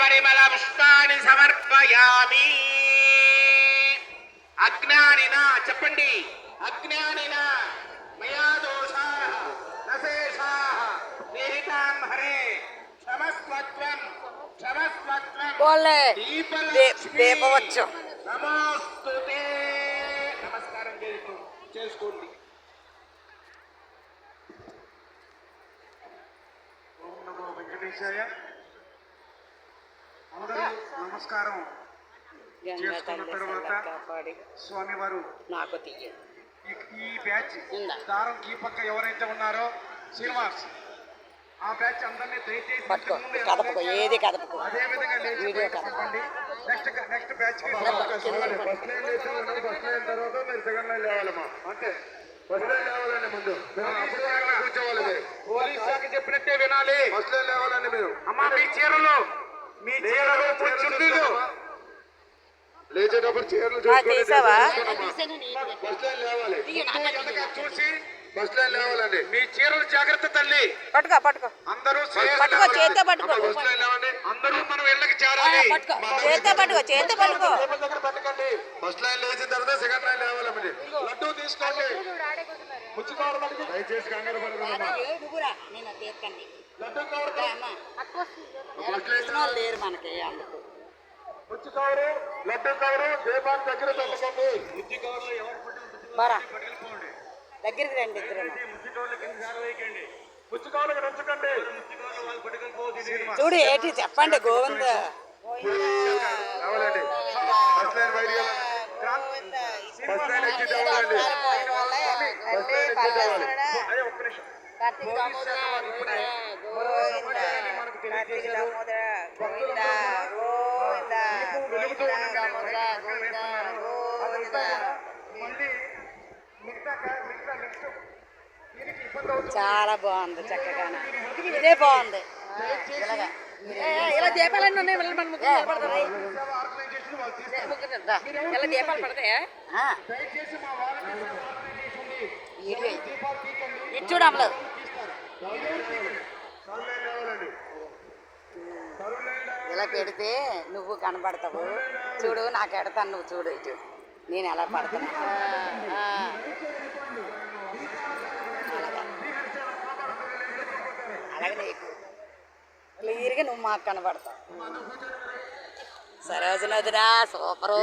పరిమళ పుష్పాన్ని సమర్పయామి. అజ్ఞానిన చెప్పండి. అజ్ఞానిన మయా దోషా నశేషా నిహితాం హరే క్షమస్వత్వం క్షమస్వత్వం. దీపవచ్చం నమోస్తుతే నమస్కారం చేస్తూ చేసుకోండి. ఓం నమో వెంకటేశాయ. నమస్కారం చేసుకున్న తర్వాత స్వామివారు నాకు ఈ- బ్యాచ్? దారం ఈ పక్క ఎవరైతే ఉన్నారో శ్రీనివాస్ ఆ బ్యాచ్ అందరినీ దయచేసి కదపకో ఏది కదపకో? అదే విధంగా వీడియో బయటకు కదప. చెప్పండి. Next next batch first line first line తర్వాత మీరు సెకండ్ లైన్ లేవాలమ్మా. అంతే. ఫస్ట్ లైన్ లేవాలండి ముందు. కూర్చోవాలి. పోలీస్ శాఖ చెప్పినట్టే వినాలి. ఫస్ట్ లైన్ లేవాలండి మీరు. అమ్మా మీ చీరలు లేచేటప్పుడు చీరలు చూసి ఫస్ట్ లైన్ లేవాలండి. మీ చీరలు జాగ్రత్త తల్లి. పట్టుకో పట్టుకో. అందరూ పట్టుకో చేత్తో పట్టుకో. ఫస్ట్ లైన్ లేవండి. అందరూ మనం ఇళ్ళకి చేరాలి. పట్టుకో. చేత్తో పట్టుకో చేత్తో పట్టుకో. పెట్టకండి. ఫస్ట్ లైన్ లేచిన తర్వాత సెకండ్ లైన్ లేవాలండి. లడ్డూ తీసుకోండి. దయచేసి కంగారు తీర్కండి లడ్డూ లేరు మనకి అందుకు పుచ్చు కవరు లడ్డూ కవరు దీపాన్ని దగ్గర పెట్టకండి బుద్ధి కవర్లో ఎవరు పట్టుకుని బరా పట్టుకెళ్ళిపోండి దగ్గరికి రండి ఇద్దరు కవర్ల కింద కవర్లు వాళ్ళు పట్టుకెళ్ళిపోతుంది చూడు ఏంటి చెప్పండి గోవింద. రావాలండి. ఫస్ట్ లైన్ బయటికి వెళ్ళండి ఫస్ట్ లైన్ ఎగ్జిట్ అవ్వాలండి. ఫస్ట్ లైన్ ఎగ్జిట్ అవ్వాలి. అదే ఒక్క నిమిషం. కార్తీక దామోదర గోవింద కార్తీక దామోదర గోవింద గోవింద గోవింద. దామోదర గోవింద గోవింద చాలా బాగుంది చక్కగా ఇదే బాగుంది. ఇలా దీపాలన్నీ ఉన్నాయి? వీళ్ళు మన ముగ్గురు నిలబడతారు. ఇలా దీపాలు పడతాయా? దయచేసి మా ఇలా పెడితే నువ్వు కనబడతావు చూడు నాకు ఎడతాను నువ్వు చూడు ఇటు. నేను ఎలా పడతాను? అలాగా. అలాగే నీకు. క్లియర్గా నువ్వు మాకు కనబడతావు సరోజనదిరా సూపరు.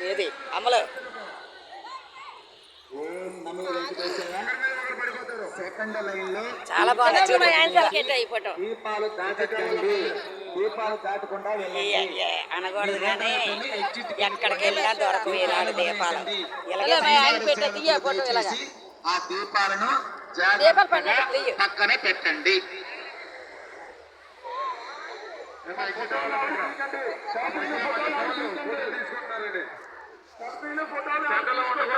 ఏది? అమలు. సెకండ్ లైన్లో చాలా బాగుంది. దీపాలు దాటకండి. దీపాలు దాటకుండా వెళ్ళండి. అనకూడదు కానీ ఎక్కడికి వెళ్ళినా దొరకవు ఇలాంటి దీపాలు. ఇలాగే ఇలాగా. ఆ దీపాలను. పక్కనే పెట్టండి. తీసుకుంటున్నారండి.